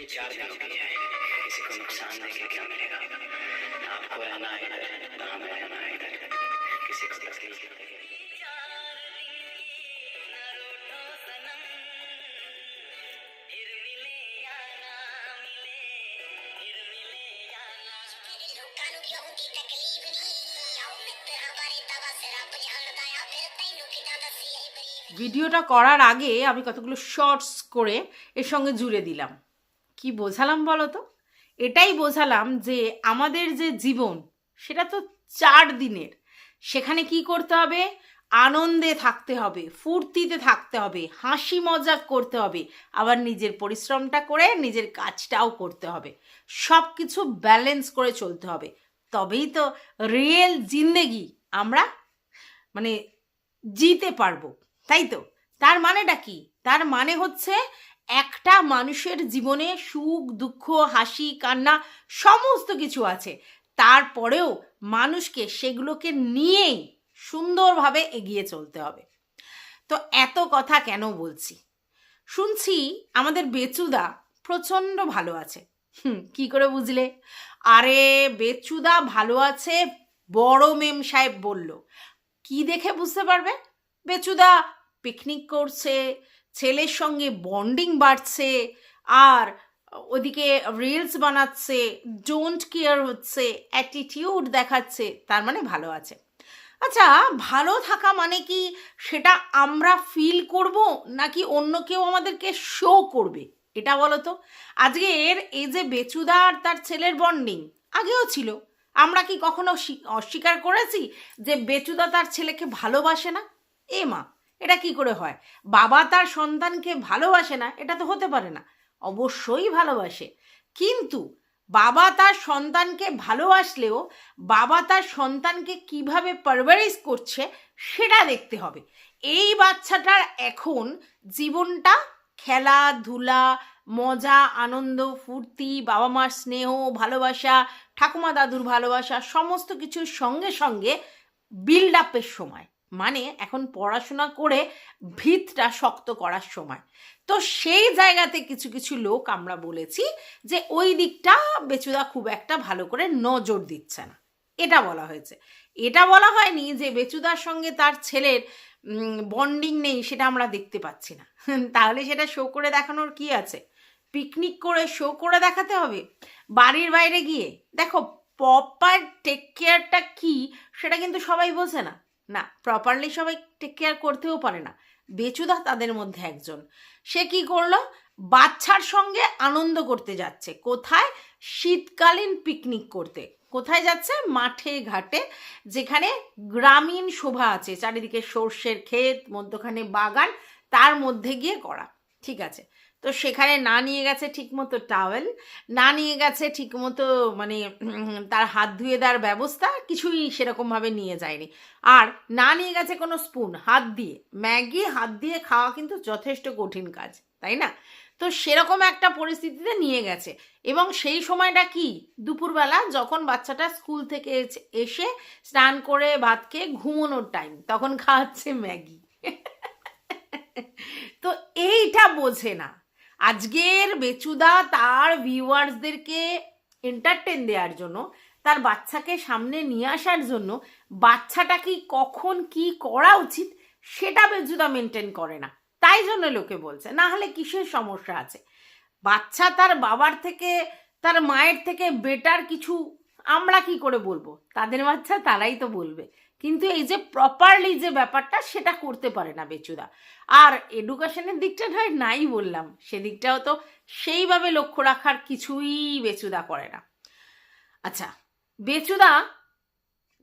ये चार दिन हो गया है किसी को नुकसान देके क्या मिलेगा आपको रहना है इधर ना हमें रहना है इधर किसी को तकलीफ ভিডিওটা করার আগে আমি কতগুলো শর্টস করে এর সঙ্গে জুড়ে দিলাম কি বোঝালাম বলো তো এটাই বোঝালাম যে আমাদের যে জীবন, সেটা তো চার দিনের। সেখানে কি করতে হবে? আনন্দে থাকতে হবে, ফুর্তিতে থাকতে হবে, হাসি মজাক করতে হবে, আবার নিজের পরিশ্রমটা করে নিজের কাজটাও করতে হবে। সব কিছু ব্যালেন্স করে চলতে হবে। তবেই তো রিয়েল জিন্দেগি আমরা মানে জিতে পারব, তাই তো? তার মানেটা কি? তার মানে হচ্ছে একটা মানুষের জীবনে সুখ, দুঃখ, হাসি, কান্না সমস্ত কিছু আছে। তারপরেও মানুষকে সেগুলোকে নিয়েই সুন্দরভাবে এগিয়ে চলতে হবে। তো এত কথা কেন বলছি? শুনছি আমাদের বেচুদা প্রচণ্ড ভালো আছে। হুম, কি করে বুঝলে? আরে, বেচুদা ভালো আছে, বড় মেম সাহেব বলল। কি দেখে বুঝতে পারবে? বেচুদা পিকনিক করছে ছেলের সঙ্গে বন্ডিং বাড়ছে, আর ওদিকে রিলস বানাচ্ছে ডোন্ট কেয়ার হচ্ছে অ্যাটিটিউড দেখাচ্ছে, তার মানে ভালো আছে। আচ্ছা ভালো থাকা মানে কি সেটা আমরা ফিল করব নাকি অন্য কেউ আমাদেরকে শো করবে? এটা বলো তো। আজকের এই যে বেচুদা আর তার ছেলের বন্ডিং আগেও ছিল। আমরা কি কখনো স্বী- অস্বীকার করেছি যে বেচুদা তার ছেলেকে ভালোবাসে না? এ মা। এটা কি করে হয়? বাবা তার সন্তানকে ভালোবাসে না, এটা তো হতে পারে না। অবশ্যই ভালোবাসে। কিন্তু বাবা তার সন্তানকে ভালোবাসলেও বাবা তার সন্তানকে কীভাবে পারভারিশ করছে, সেটা দেখতে হবে। এই বাচ্চাটার এখন জীবনটা খেলাধুলা, মজা, আনন্দ, ফুর্তি বাবা মার স্নেহ, ভালোবাসা ঠাকুমা দাদুর ভালোবাসা, সমস্ত কিছুর সঙ্গে সঙ্গে বিল্ড আপের সময়। মানে এখন পড়াশোনা করে ভিতটা শক্ত করার সময়। তো সেই জায়গাতে কিছু কিছু লোক আমরা বলেছি যে ওই দিকটা বেচুদা খুব একটা ভালো করে নজর দিচ্ছে না। এটা বলা হয়েছে। এটা বলা হয়নি যে বেচুদার সঙ্গে তার ছেলের বন্ডিং নেই সেটা আমরা দেখতে পাচ্ছি না। তাহলে সেটা শো করে দেখানোর কি আছে? পিকনিক করে শো করে দেখাতে হবে? বাড়ির বাইরে গিয়ে? দেখো প্রপার টেক কেয়ারটা কি সেটা কিন্তু সবাই বোঝে না। না প্রপারলি সবাই টেক কেয়ার করতেও পারে না। বেচুদা তাদের মধ্যে একজন। সে কি করল? বাচ্চার সঙ্গে আনন্দ করতে যাচ্ছে। কোথায়? শীতকালীন পিকনিক করতে। কোথায় যাচ্ছে? মাঠে, ঘাটে, যেখানে গ্রামীণ শোভা আছে। চারিদিকে সর্ষের ক্ষেত, মধ্যখানে বাগান, তার মধ্যে গিয়ে করা। ঠিক আছে। তো সেখানে না নিয়ে গেছে ঠিকমতো টাওয়েল না নিয়ে গেছে ঠিকমতো মানে তার হাত ধুয়ে দেওয়ার ব্যবস্থা, কিছুই সেরকমভাবে নিয়ে যায়নি। আর না নিয়ে গেছে কোনো স্পুন হাত দিয়ে। ম্যাগি, হাত দিয়ে খাওয়া কিন্তু যথেষ্ট কঠিন কাজ, তাই না? তো সেরকম একটা পরিস্থিতিতে নিয়ে গেছে। এবং সেই সময়টা কি? দুপুরবেলা যখন বাচ্চাটা স্কুল থেকে এসে- স্নান করে ভাত খেয়ে ঘুমোনোর টাইম তখন খাওয়াচ্ছে ম্যাগি। তো এইটা বোঝে না। আজকের বেচুদা তার ভিউয়ার্সদেরকে এন্টারটেন দেওয়ার জন্য, তার বাচ্চাকে সামনে নিয়ে আসার জন্য বাচ্চাটা কি কখন কি করা উচিত সেটা বেচুদা মেনটেন করে না। তাই জন্য লোকে বলছে, না হলে কিসের সমস্যা আছে? বাচ্চা তার বাবার থেকে, তার মায়ের থেকে বেটার কিছু আমরা কি করে বলব? তাদের বাচ্চা তারাই তো বলবে। কিন্তু এই যে প্রপারলি যে ব্যাপারটা, সেটা করতে পারে না বেচুদা। আর এডুকেশনের দিকটা নয় নাই বললাম, সেদিকটাও তো সেইভাবে লক্ষ্য রাখার কিছুই বেচুদা করে না। আচ্ছা বেচুদা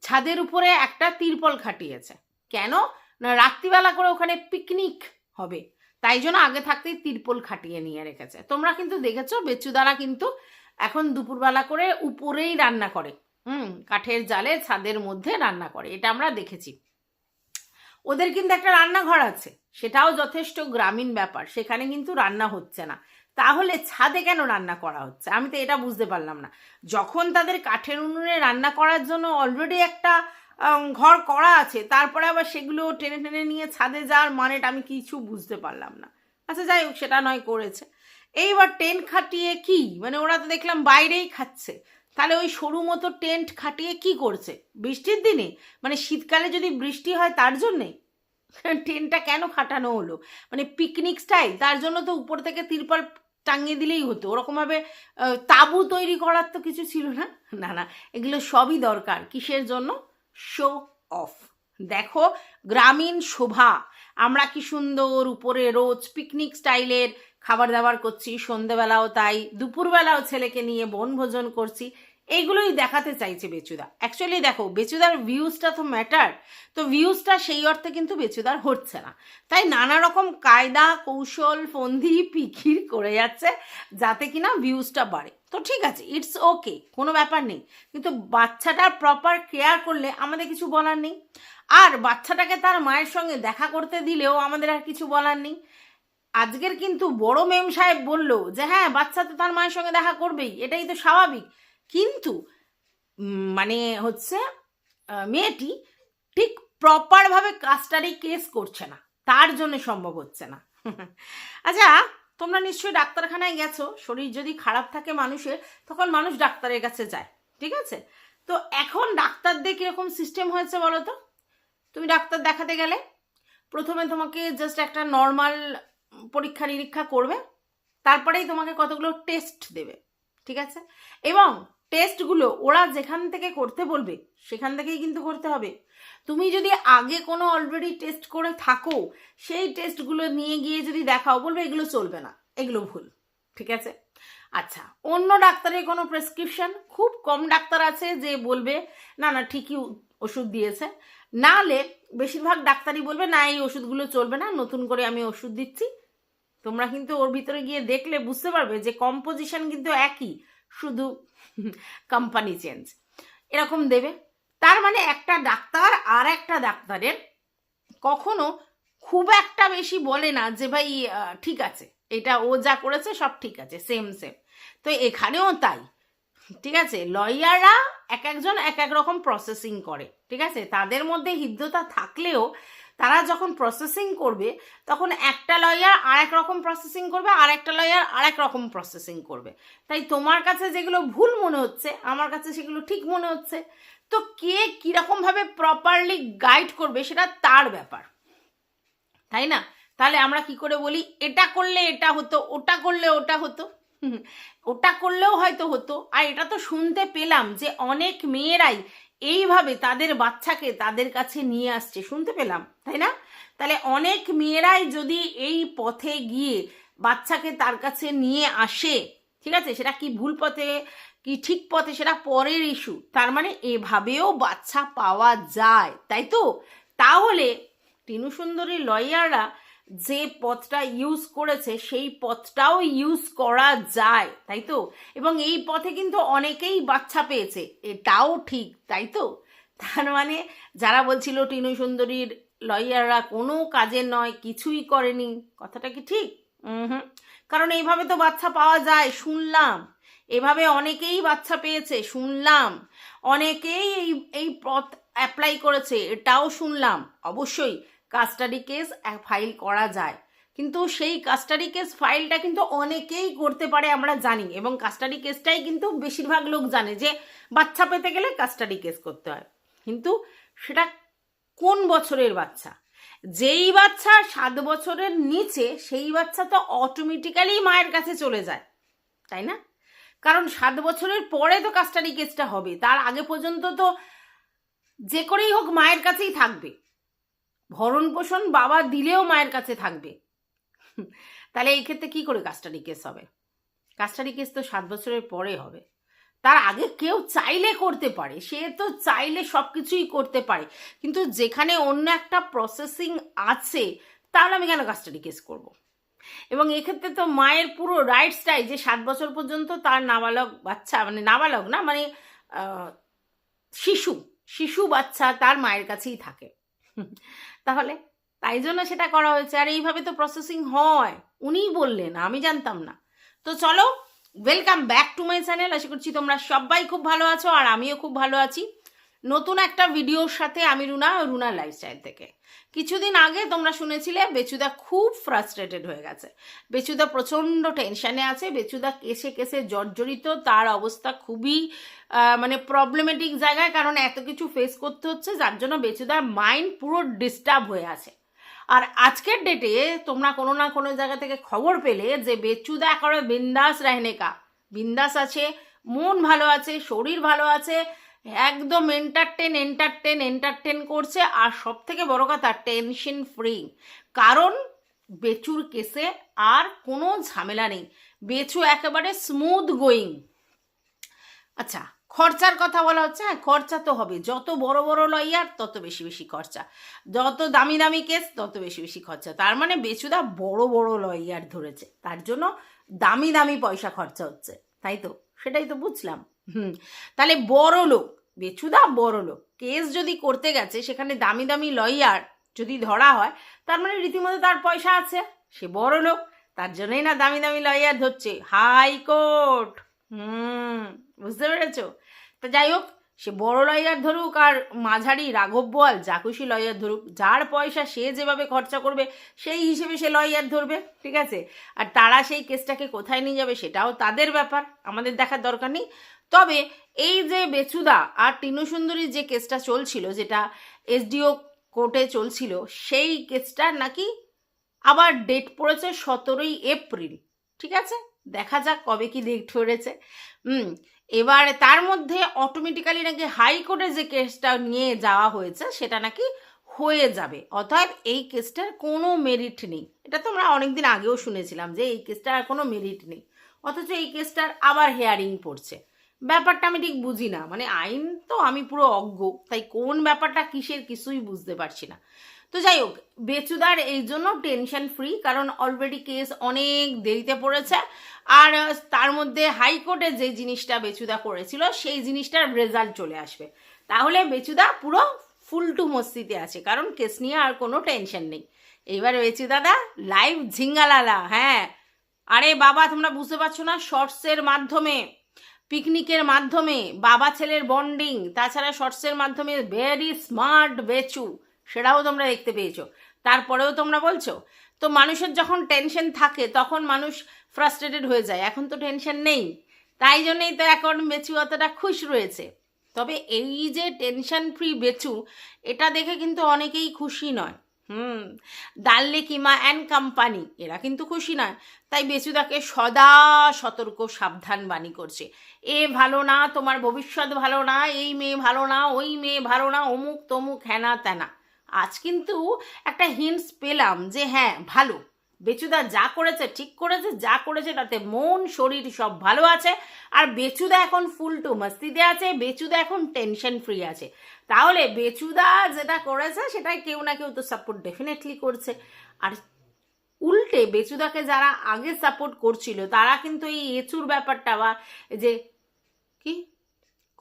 ছাদের উপরে একটা তিরপল খাটিয়েছে। কেন? না, রাত্রিবেলা করে ওখানে পিকনিক হবে। তাই জন্য আগে থাকতেই তিরপল খাটিয়ে নিয়ে রেখেছে। তোমরা কিন্তু দেখেছ, বেচুদারা কিন্তু এখন দুপুরবেলা করে উপরেই রান্না করে। হুম, কাঠের জালে ছাদের মধ্যে রান্না করে, এটা আমরা দেখেছি। ওদের কিন্তু একটা রান্নাঘর আছে, সেটাও যথেষ্ট গ্রামীণ ব্যাপার, সেখানে কিন্তু রান্না হচ্ছে না। তাহলে ছাদে কেন রান্না করা হচ্ছে? আমি তো এটা বুঝতে পারলাম না। যখন তাদের কাঠের উনুনে রান্না করার জন্য অলরেডি একটা ঘর করা আছে, তারপরে আবার সেগুলো টেনে টেনে নিয়ে ছাদে যাওয়ার মানেটা আমি কিছু বুঝতে পারলাম না। আচ্ছা যাই হোক, সেটা নয় করেছে। এইবার টেন খাটিয়ে কি? মানে ওরা তো দেখলাম বাইরেই খাচ্ছে। তাহলে ওই সরু মতো টেন্ট খাটিয়ে কি করছে? বৃষ্টির দিনে? মানে শীতকালে যদি বৃষ্টি হয় তার জন্যে? টেন্টটা কেন খাটানো হলো? মানে পিকনিক স্টাইল তার জন্য তো উপর থেকে তিরপল টাঙিয়ে দিলেই হতো। ওরকমভাবে তাঁবু তৈরি করার তো কিছু ছিল না? না না, এগুলো সবই দরকার। কিসের জন্য? শো অফ দেখো, গ্রামীণ শোভা। আমরা কি সুন্দর উপরে রোজ পিকনিক স্টাইলের খাবার দাবার করছি। সন্ধেবেলাও তাই, দুপুরবেলাও ছেলেকে নিয়ে বনভোজন করছি। এইগুলোই দেখাতে চাইছে বেচুদা। অ্যাকচুয়ালি দেখো, বেচুদার ভিউজটা তো ম্যাটার তো ভিউজটা সেই অর্থে কিন্তু বেচুদার হচ্ছে না। তাই নানা রকম কায়দা, কৌশল, ফন্দি পিকির করে যাচ্ছে, যাতে কিনা ভিউজটা বাড়ে। তো ঠিক আছে ইটস ওকে কোনো ব্যাপার নেই। কিন্তু বাচ্চাটার প্রপার কেয়ার করলে আমাদের কিছু বলার নেই। আর বাচ্চাটাকে তার মায়ের সঙ্গে দেখা করতে দিলেও আমাদের আর কিছু বলার নেই। আজকের কিন্তু বড় মেম সাহেব বলল যে হ্যাঁ বাচ্চা তো তার মায়ের সঙ্গে দেখা করবেই, এটাই তো স্বাভাবিক। কিন্তু মানে হচ্ছে মেয়েটি ঠিক প্রপারভাবে কাস্টাডি কেস করছে না। তার জন্য সম্ভব হচ্ছে না। আচ্ছা তোমরা নিশ্চয়ই ডাক্তারখানায় গেছো, শরীর যদি খারাপ থাকে মানুষের, তখন মানুষ ডাক্তারের কাছে যায়, ঠিক আছে? তো এখন ডাক্তারদের কীরকম সিস্টেম হয়েছে বলো তো? তুমি ডাক্তার দেখাতে গেলে, প্রথমে তোমাকে জাস্ট একটা নর্মাল পরীক্ষা নিরীক্ষা করবে, তারপরেই তোমাকে কতগুলো টেস্ট দেবে, ঠিক আছে? এবং টেস্টগুলো ওরা যেখান থেকে করতে বলবে, সেখান থেকেই কিন্তু করতে হবে। তুমি যদি আগে কোনো অলরেডি টেস্ট করে থাকো, সেই টেস্টগুলো নিয়ে গিয়ে যদি দেখাও, বলবে এগুলো চলবে না, এগুলো ভুল, ঠিক আছে? আচ্ছা অন্য ডাক্তারের কোনো প্রেসক্রিপশন খুব কম ডাক্তার আছে যে বলবে, না না, ঠিকই ওষুধ দিয়েছে। নাহলে বেশিরভাগ ডাক্তারই বলবে, না, এই ওষুধগুলো চলবে না, নতুন করে আমি ওষুধ দিচ্ছি। তোমরা কিন্তু ওর ভিতরে গিয়ে দেখলে বুঝতে পারবে যে কম্পোজিশন কিন্তু একই, শুধু কোম্পানি চেঞ্জ এরকম দেবে। তার মানে একটা ডাক্তার আর একটা ডাক্তারের কখনো খুব একটা বেশি বলে না যে, ভাই ঠিক আছে। এটা ও যা করেছে সব ঠিক আছে সেম সেম তো এখানেও তাই। ঠিক আছে? লয়াররা এক একজন এক এক রকম প্রসেসিং করে। ঠিক আছে? তাদের মধ্যে হৃদ্যতা থাকলেও তারা যখন প্রসেসিং করবে, তখন একটা লয়ার আর এক রকম প্রসেসিং করবে আর একটা লয়ার আর এক রকম প্রসেসিং করবে। তাই তোমার কাছে যেগুলো ভুল মনে হচ্ছে, আমার কাছে সেগুলো ঠিক মনে হচ্ছে। তো কে কীরকমভাবে প্রপারলি গাইড করবে সেটা তার ব্যাপার। তাই না? তাহলে আমরা কি করে বলি, এটা করলে এটা হতো, ওটা করলে ওটা হতো। ওটা করলেও হয়তো হতো। আর এটা তো শুনতে পেলাম যে অনেক মেয়েরাই এইভাবে তাদের বাচ্চাকে তাদের কাছে নিয়ে আসছে, শুনতে পেলাম, তাই না? তাহলে অনেক মেয়েরাই যদি এই পথে গিয়ে বাচ্চাকে তার কাছে নিয়ে আসে, ঠিক আছে? সেটা কি ভুল পথে, কি ঠিক পথে, সেটা পরের ইস্যু। তার মানে এভাবেও বাচ্চা পাওয়া যায়, তাই তো? তাহলে টিনু সুন্দরী লয়াররা যে পথটা ইউজ করেছে, সেই পথটাও ইউজ করা যায়, তাই তো? এবং এই পথে কিন্তু অনেকেই বাচ্চা পেয়েছে, এটাও ঠিক, তাই তো? তার মানে যারা বলছিল টিনু সুন্দরীর লয়াররা কোনো কাজের নয়, কিছুই করেনি, কথাটা কি ঠিক? হুম। কারণ এইভাবে তো বাচ্চা পাওয়া যায়, শুনলাম। এভাবে অনেকেই বাচ্চা পেয়েছে, শুনলাম। অনেকেই এই এই পথ অ্যাপ্লাই করেছে, এটাও শুনলাম, অবশ্যই। কাস্টাডি কেস ফাইল করা যায়। কিন্তু সেই কাস্টাডি কেস ফাইলটা কিন্তু অনেকেই করতে পারে, আমরা জানি। এবং কাস্টাডি কেসটাই কিন্তু বেশিরভাগ লোক জানে যে, বাচ্চা পেতে গেলে কাস্টাডি কেস করতে হয়। কিন্তু সেটা কোন বছরের বাচ্চা? যেই বাচ্চা সাত বছরের নিচে, সেই বাচ্চা তো অটোমেটিক্যালি মায়ের কাছে চলে যায়, তাই না? কারণ সাত বছরের পরে তো কাস্টাডি কেসটা হবে। তার আগে পর্যন্ত তো যে করেই হোক মায়ের কাছেই থাকবে। ভরণ পোষণ বাবা দিলেও মায়ের কাছে থাকবে। তাহলে এই ক্ষেত্রে কি করে কাস্টাডি কেস হবে? কাস্টাডি কেস তো সাত বছরের পরে হবে। তার আগে কেউ চাইলে করতে পারে, সে তো চাইলে সব কিছুই করতে পারে। কিন্তু যেখানে অন্য একটা প্রসেসিং আছে, তাহলে আমি কেন কাস্টাডি কেস করব। এবং এক্ষেত্রে তো মায়ের পুরো রাইটসটাই যে সাত বছর পর্যন্ত তার নাবালক বাচ্চা মানে নাবালক না মানে শিশু শিশু বাচ্চা তার মায়ের কাছেই থাকে। তাহলে তাই জন্য সেটা করা হয়েছে। আর এইভাবে তো প্রসেসিং হয়। উনিই বললেন, আমি জানতাম না। তো চলো welcome back to my channel আশা করছি তোমরা সবাই খুব ভালো আছো, আর আমিও খুব ভালো আছি। নতুন একটা ভিডিওর সাথে আমি রুনা রুনা লাইফস্টাইল থেকে। কিছুদিন আগে তোমরা শুনেছিলে বেচুদা খুব ফ্রাস্ট্রেটেড হয়ে গেছে। বেচুদা প্রচণ্ড টেনশানে আছে, বেচুদা কেসে কেসে জর্জরিত, তার অবস্থা খুবই মানে প্রবলেমেটিক জায়গায় কারণ এত কিছু ফেস করতে হচ্ছে, যার জন্য বেচুদার মাইন্ড পুরো ডিস্টার্ব হয়ে আছে। আর আজকের ডেটে তোমরা কোনো না কোনো জায়গা থেকে খবর পেলে যে বেচুদা একেবারে বিন্দাস রাহনেকা বিন্দাস আছে, মন ভালো আছে, শরীর ভালো আছে একদম এন্টারটেন এন্টারটেন এন্টারটেন করছে। আর সব থেকে বড় কথা টেনশন ফ্রি কারণ বেচুর কেসে আর কোনো ঝামেলা নেই। বেচু একেবারে স্মুথ গোয়িং আচ্ছা খরচার কথা বলা হচ্ছে হ্যাঁ খরচা তো হবে। যত বড় বড় লয়ার তত বেশি বেশি খরচা। যত দামি দামি কেস তত বেশি বেশি খরচা। তার মানে বেচুদা বড় বড় লয়ার ধরেছে। তার জন্য দামি দামি পয়সা খরচা হচ্ছে। তাই তো? সেটাই তো বুঝলাম। হুম। তাহলে বড় লোক বেচুদা বড় লোক। কেস যদি করতে গেছে, সেখানে দামি দামি লয়ার যদি ধরা হয়, তার মানে রীতিমতো তার পয়সা আছে। সে বড় লোক, তার জন্যই না দামি দামি লয়ার ধরছে। হাইকোর্ট হুম, বুঝতে পেরেছ? তো যাই হোক, সে বড় লয়ার ধরুক আর মাঝারি রাঘব বল খুশি লয়ার ধরুক, যার পয়সা সে যেভাবে খরচা করবে, সেই হিসেবে সে লয়ার ধরবে, ঠিক আছে? আর তারা সেই কেসটাকে কোথায় নিয়ে যাবে, সেটাও তাদের ব্যাপার। আমাদের দেখার দরকার নেই। তবে এই যে বেচুদা আর টিনু সুন্দরীর যে কেসটা চলছিল, যেটা এসডিও কোর্টে চলছিল, সেই কেসটার নাকি আবার ডেট পড়েছে সতেরোই এপ্রিল। ঠিক আছে? দেখা যাক কবে কি ডেট পড়েছে। হুম, এবার তার মধ্যে অটোমেটিক্যালি নাকি হাইকোর্টে যে কেসটা নিয়ে যাওয়া হয়েছে, সেটা নাকি হয়ে যাবে। অতএব এই কেসটার কোনো মেরিট নেই। এটা তো আমরা অনেকদিন আগেও শুনেছিলাম যে এই কেসটার কোনো মেরিট নেই। অথচ এই কেসটার আবার হেয়ারিং পড়ছে। ব্যাপারটা আমি ঠিক বুঝি না। মানে আইন তো আমি পুরো অজ্ঞ, তাই কোন ব্যাপারটা কিসের কিছুই বুঝতে পারছি না। তো যাই হোক, বেচুদার এই জন্য টেনশন ফ্রি কারণ অলরেডি কেস অনেক দেরিতে পড়েছে। আর তার মধ্যে হাইকোর্টে যে জিনিসটা বেচুদা করেছিল, সেই জিনিসটার রেজাল্ট চলে আসবে। তাহলে বেচুদা পুরো ফুলটু মস্তিতে আছে, কারণ কেস নিয়ে আর কোনো টেনশন নেই। এইবার বেচুদাদা লাইভ ঝিঙ্গালালা হ্যাঁ। আরে বাবা, তোমরা বুঝতে পারছ না শর্টসের মাধ্যমে। পিকনিকের মাধ্যমে, বাবা ছেলের বন্ডিং তাছাড়া শর্টসের মাধ্যমে ভেরি স্মার্ট বেচু, সেটাও তোমরা দেখতে পেয়েছ। তারপরেও তোমরা বলছো, তো মানুষের যখন টেনশন থাকে, তখন মানুষ ফ্রাস্ট্রেটেড হয়ে যায়। এখন তো টেনশন নেই। তাই জন্যই তো এখন বেচু অতটা খুশ রয়েছে। তবে এই যে টেনশন ফ্রি বেচু, এটা দেখে কিন্তু অনেকেই খুশি নয়। হুম ডাললে কিমা অ্যান্ড কোম্পানি, এরা কিন্তু খুশি নয়। তাই বেচুদাকে সদা সতর্ক, সাবধান বাণী করছে। এ ভালো না, তোমার ভবিষ্যৎ ভালো না, এই মেয়ে ভালো না, ওই মেয়ে ভালো না, অমুক তমুক হ্যানা ত্যানা আজ কিন্তু একটা হিন্টস পেলাম যে হ্যাঁ ভালো। বেচুদা যা করেছে, ঠিক করেছে, যা করেছে, তাতে মন, শরীর সব ভালো আছে। আর বেচুদা এখন ফুল টু মস্তিতে আছে, বেচুদা এখন টেনশন ফ্রি আছে। তাহলে বেচুদা যেটা করেছে, সেটাই কেউ না কেউ তো সাপোর্ট ডেফিনেটলি করছে। আর উল্টে বেচুদাকে যারা আগে সাপোর্ট করছিল, তারা কিন্তু এই এচুর ব্যাপারটা বা যে কি?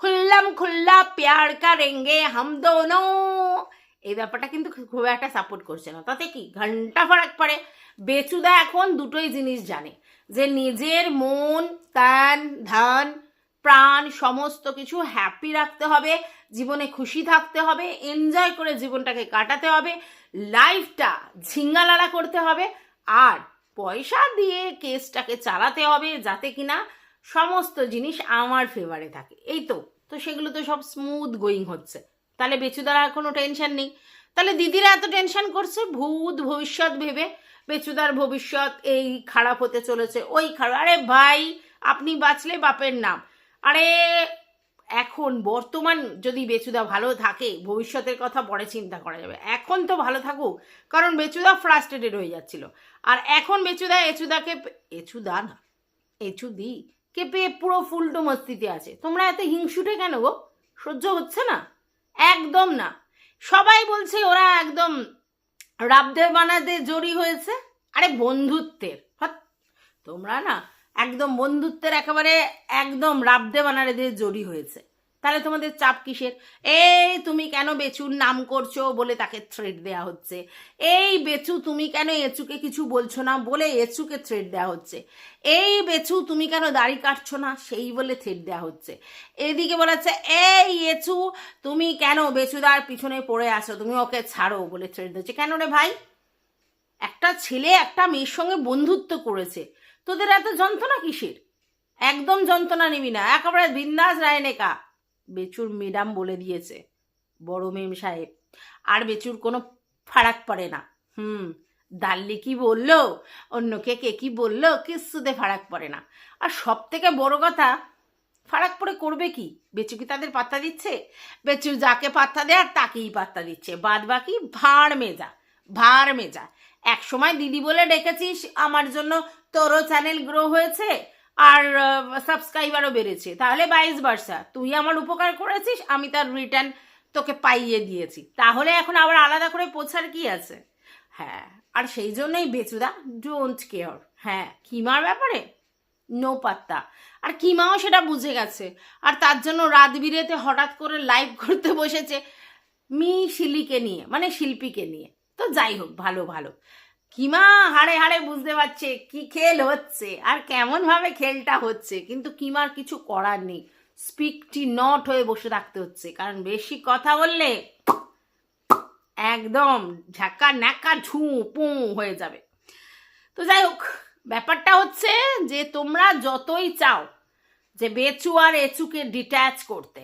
খুল্লাম খুল্লা প্যার কারেঙ্গে হাম দোনো। এই ব্যাপারটা কিন্তু খুব একটা সাপোর্ট করছে না। তাতে কি? ঘণ্টা ফারাক পড়ে বেচুদা এখন দুটোই জিনিস জানে। যে নিজের মন তান ধান, প্রাণ সমস্ত কিছু হ্যাপি রাখতে হবে, জীবনে খুশি থাকতে হবে এনজয় করে জীবনটাকে কাটাতে হবে লাইফটা ঝিঙ্গালালা করতে হবে, আর পয়সা দিয়ে কেসটাকে চালাতে হবে যাতে কিনা সমস্ত জিনিস আমার ফেভারে থাকে। এই তো তো সেগুলো তো সব স্মুথ গোয়িং হচ্ছে। তাহলে বেচুদার আর কোনো টেনশন নেই। তাহলে দিদিরা এত টেনশন করছে, ভূত ভবিষ্যৎ ভেবে। বেচুদার ভবিষ্যৎ এই খারাপ হতে চলেছে। ওই খারাপ। আরে ভাই, আপনি বাঁচলে বাপের নাম। আরে, এখন বর্তমান যদি বেচুদা ভালো থাকে, ভবিষ্যতের কথা পরে চিন্তা করা যাবে। এখন তো ভালো থাকুক, কারণ বেচুদা ফ্রাস্ট্রেটেড হয়ে যাচ্ছিল। আর এখন বেচুদা এচুদাকে এচুদা না, এচুদি কে পেয়ে পুরো ফুলটো মস্তিতে আছে। তোমরা এত হিংসুটে কেন গো? সহ্য হচ্ছে না। একদম না। সবাই বলছে ওরা একদম রাবদেব বানাতে জড়ি হয়েছে। আরে বন্ধুত্বের। তোমরা না একদম বন্ধুত্বের একেবারে একদম রাবদে বানারে দিয়ে জড়ি হয়েছে। তাহলে তোমাদের চাপ কিসের? এই তুমি কেন বেচুর নাম করছ বলে তাকে থ্রেড দেয়া হচ্ছে। এই বেচু, তুমি কেন এচুকে কিছু বলছো না বলে এচুকে থ্রেড দেওয়া হচ্ছে। এই বেচু, তুমি কেন দাড়ি কাটছো না সেই বলে থ্রেড দেওয়া হচ্ছে। এদিকে বলা হচ্ছে, এই এচু, তুমি কেন বেচুদার পিছনে পড়ে আসো তুমি ওকে ছাড়ো বলে থ্রেড দিচ্ছে। কেন রে ভাই? একটা ছেলে একটা মেয়ের সঙ্গে বন্ধুত্ব করেছে। তোদের এত যন্ত্রণা কিসের? একদম যন্ত্রণা নিবি না। একেবারে বিন্দাস রায়নেকা বেচুর ম্যাডাম বলে দিয়েছে। বড় মেম সাহেব। আর বেচুর কোনো ফারাক পড়ে না। হুম দাল্লি কি বলল? অন্যকে কে কি বলল? কিচ্ছুতে ফারাক পড়ে না। আর সব থেকে বড় কথা, ফারাক পড়ে করবে কি? বেচু কি তাদের পাত্তা দিচ্ছে? বেচু যাকে পাত্তা দেয় আর তাকেই পাত্তা দিচ্ছে। বাদ বাকি ভাড় মেজা ভাড় মেজা। এক সময় দিদি বলে ডেকেছিস, আমার জন্য তোরও চ্যানেল গ্রো হয়েছে। আর সাবস্ক্রাইবারও বেড়েছে। তাহলে বাইশ বার্সা তুই আমার উপকার করেছিস, আমি তার রিটার্ন তোকে পাইয়ে দিয়েছি। তাহলে এখন আবার আলাদা করে পোছার কি আছে? হ্যাঁ আর সেই জন্যই বেচুদা ডোন্ট কেয়ার হ্যাঁ কিমার ব্যাপারে? নো পাত্তা। আর কিমাও সেটা বুঝে গেছে। আর তার জন্য রাত বিরেতে হঠাৎ করে লাইভ করতে বসেছে মি শিলিকে নিয়ে মানে শিল্পীকে নিয়ে। তো যাই হোক, ভালো ভালো। কিমা হাড়ে হাড়ে বুঝতে পারছে কি খেল হচ্ছে আর কেমন ভাবে খেলটা হচ্ছে, কিন্তু কিমার কিছু করার নেই। স্পিকটি নট হয়ে বসে থাকতে হচ্ছে, কারণ বেশি কথা বললে একদম ঝাঁকা ন্যাকা ঝু পু হয়ে যাবে। তো যাই হোক, ব্যাপারটা হচ্ছে যে তোমরা যতই চাও যে বেচু আর এচুকে ডিট্যাচ করতে,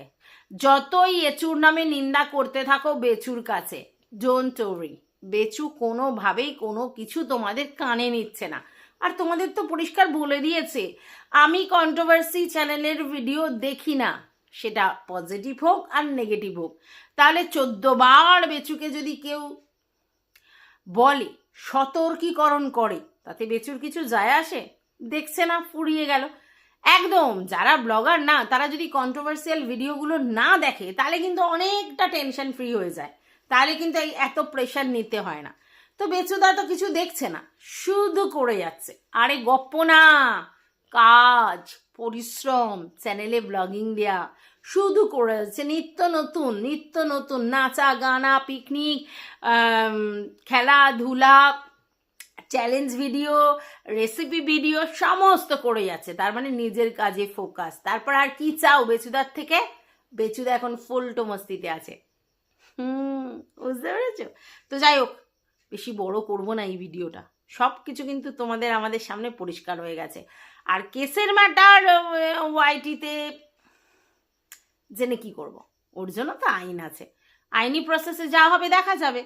যতই এচুর নামে নিন্দা করতে থাকো বেচুর কাছে ডোন্ট ওরি বেচু কোনোভাবেই কোনো কিছু তোমাদের কানে নিচ্ছে না। আর তোমাদের তো পরিষ্কার বলে দিয়েছে, আমি কন্ট্রোভার্সি চ্যানেলের ভিডিও দেখি না। সেটা পজিটিভ হোক আর নেগেটিভ হোক। তাহলে চোদ্দ বার বেচুকে যদি কেউ বলে, সতর্কীকরণ করে, তাতে বেচুর কিছু যায় আসে? দেখছে না, ফুরিয়ে গেল। একদম, যারা ব্লগার না, তারা যদি কন্ট্রোভার্সিয়াল ভিডিওগুলো না দেখে, তাহলে কিন্তু অনেকটা টেনশন ফ্রি হয়ে যায়। তাহলে কিন্তু এই এত প্রেশার নিতে হয় না। তো বেচুদা তো কিছু দেখছে না, শুধু করে যাচ্ছে। আরে গপ্প না! কাজ, পরিশ্রম চ্যানেলে ব্লগিং দেয়া, শুধু করে যাচ্ছে। নিত্য নতুন নিত্য নতুন নাচা, গানা পিকনিক খেলাধুলা চ্যালেঞ্জ ভিডিও রেসিপি ভিডিও সমস্ত করে যাচ্ছে। তার মানে নিজের কাজে ফোকাস তারপর আর কি চাও বেচুদার থেকে? বেচুদা এখন ফুলটো মস্তিতে আছে। হুম, বুঝতে পেরেছ? তো যাই হোক, বেশি বড় করব না এই ভিডিওটা। সব কিছু কিন্তু তোমাদের আমাদের সামনে পরিষ্কার হয়ে গেছে। আর কেসের ম্যাটার ওয়াইটিতে জেনে কি করব? ওর জন্য তো আইন আছে। আইনি প্রসেসে যা হবে দেখা যাবে।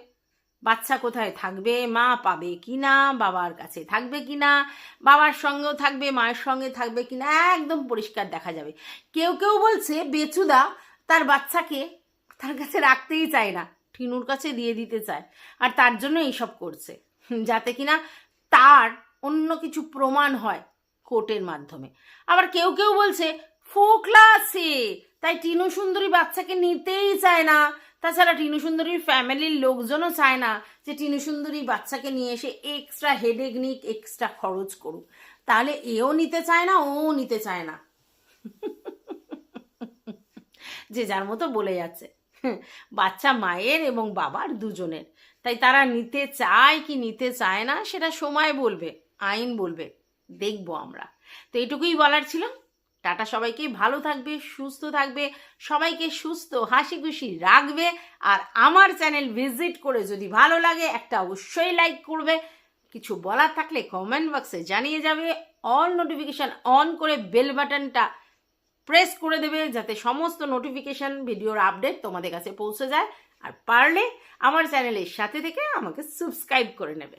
বাচ্চা কোথায় থাকবে, মা পাবে কি না বাবার কাছে থাকবে কি না বাবার সঙ্গেও থাকবে, মায়ের সঙ্গে থাকবে কি না একদম পরিষ্কার দেখা যাবে। কেউ কেউ বলছে, বেচুদা তার বাচ্চাকে তার কাছে রাখতেই চায় না, টিনুর কাছে দিয়ে দিতে চায়, আর তার জন্য এইসব করছে। যাতে কিনা তার অন্য কিছু প্রমাণ হয় কোর্টের মাধ্যমে। আবার কেউ কেউ বলছে, ফোকলা আছে, তাই টিনু সুন্দরী বাচ্চাকে নিতেই চায় না। তাছাড়া টিনু সুন্দরীর ফ্যামিলির লোকজনও চায় না যে টিনু সুন্দরী বাচ্চাকে নিয়ে এসে এক্সট্রা হেডেক নিক এক্সট্রা খরচ করুক। তাহলে এও নিতে চায় না, ও নিতে চায় না। যে যার মতো বলে যাচ্ছে। বাচ্চা মায়ের এবং বাবার দুজনের। তাই তারা নিতে চায় কি নিতে চায় না, সেটা সময় বলবে, আইন বলবে, দেখব আমরা। তো এটুকুই বলার ছিল। টাটা সবাইকে, ভালো থাকবে, সুস্থ থাকবে, সবাইকে সুস্থ হাসি খুশি রাখবে, আর আমার চ্যানেল ভিজিট করে যদি ভালো লাগে, একটা অবশ্যই লাইক করবে। কিছু বলার থাকলে কমেন্ট বক্সে জানিয়ে যাবে। অল নোটিফিকেশান অন করে বেল বাটনটা প্রেস করে দেবে যাতে সমস্ত নোটিফিকেশান ভিডিওর আপডেট তোমাদের কাছে পৌঁছে যায়। আর পারলে আমার চ্যানেলের সাথে থেকে আমাকে সাবস্ক্রাইব করে নেবে।